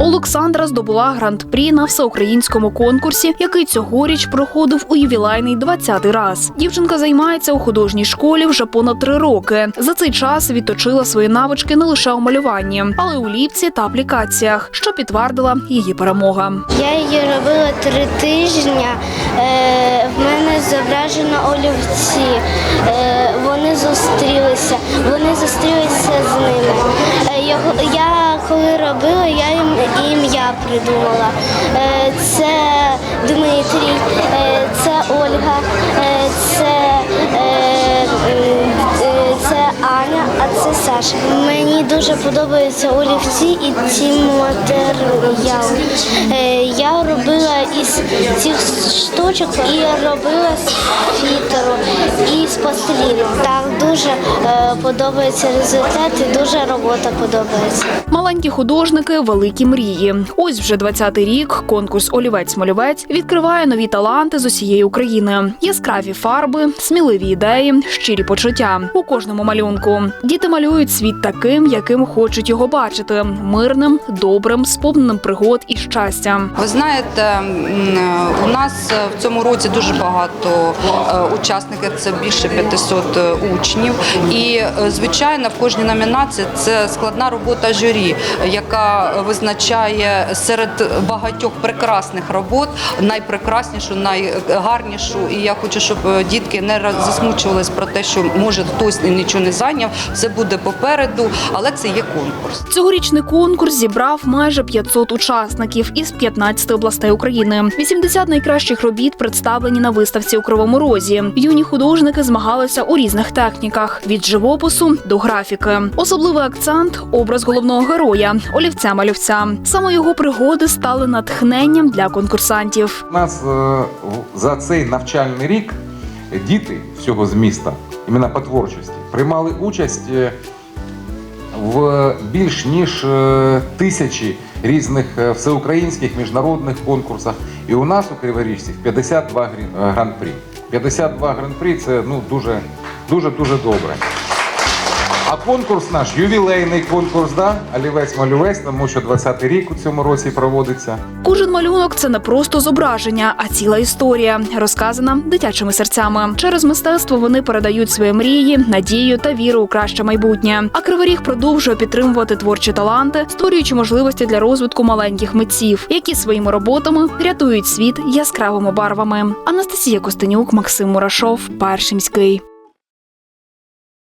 Олександра здобула гран-прі на всеукраїнському конкурсі, який цьогоріч проходив у ювілейний 20-й раз. Дівчинка займається у художній школі вже понад три роки. За цей час відточила свої навички не лише у малюванні, але й у ліпці та аплікаціях, що підтвердила її перемога. Я її робила три тижні. Е, в мене зображено олівці. Е, вони зустрілися. Вони зустрілися з ними. Е, я коли робила, я їм ім'я придумала. Е, це Дмитрій, е, це Ольга, е, це, це Аня, а це Саша. Мені дуже подобаються олівці і ці матеріали. Я робила із цих штучок і робила з фітеру і з пластиліну. Дуже е, подобається результат і дуже робота подобається. Маленькі художники великі мрії. Ось вже 20-й рік конкурс Олівець-малювець відкриває нові таланти з усієї України. Яскраві фарби, сміливі ідеї, щирі почуття у кожному малюнку. Діти малюють світ таким, яким хочуть його бачити: мирним, добрим, сповненим пригод і щастя. Ви знаєте, у нас в цьому році дуже багато е, учасників, це більше 500 учнів. І, е, звичайно, в кожній номінації це складна робота журі, яка визначає серед багатьох прекрасних робот найпрекраснішу, найгарнішу. І я хочу, щоб е, дітки не засмучувались про те, що може хтось нічого не зайняв. Це буде попереду, але це є конкурс. Цьогорічний конкурс зібрав майже 500 учасників із 15 областей України. 80 найкращих робіт представлені на виставці у Кривому Розі. Юні художники змагалися у різних техніках від живопису до графіки. Особливий акцент образ головного героя олівця малювця. Саме його пригоди стали натхненням для конкурсантів. У нас е, за цей навчальний рік діти всього з міста, іменно по творчості, приймали участь е, в більш ніж е, тисячі різних всеукраїнських міжнародних конкурсах. І у нас у Криворіжці 52 грі- е, гран-прі. 52 гран-прі це ну дуже дуже дуже добре. Конкурс наш ювілейний конкурс, да? Олівець-малювець, тому що 20-й рік у цьому році проводиться. Кожен малюнок це не просто зображення, а ціла історія, розказана дитячими серцями. Через мистецтво вони передають свої мрії, надію та віру у краще майбутнє. А Кривий Ріг продовжує підтримувати творчі таланти, створюючи можливості для розвитку маленьких митців, які своїми роботами рятують світ яскравими барвами. Анастасія Костенюк, Максим Мурашов, Першимський.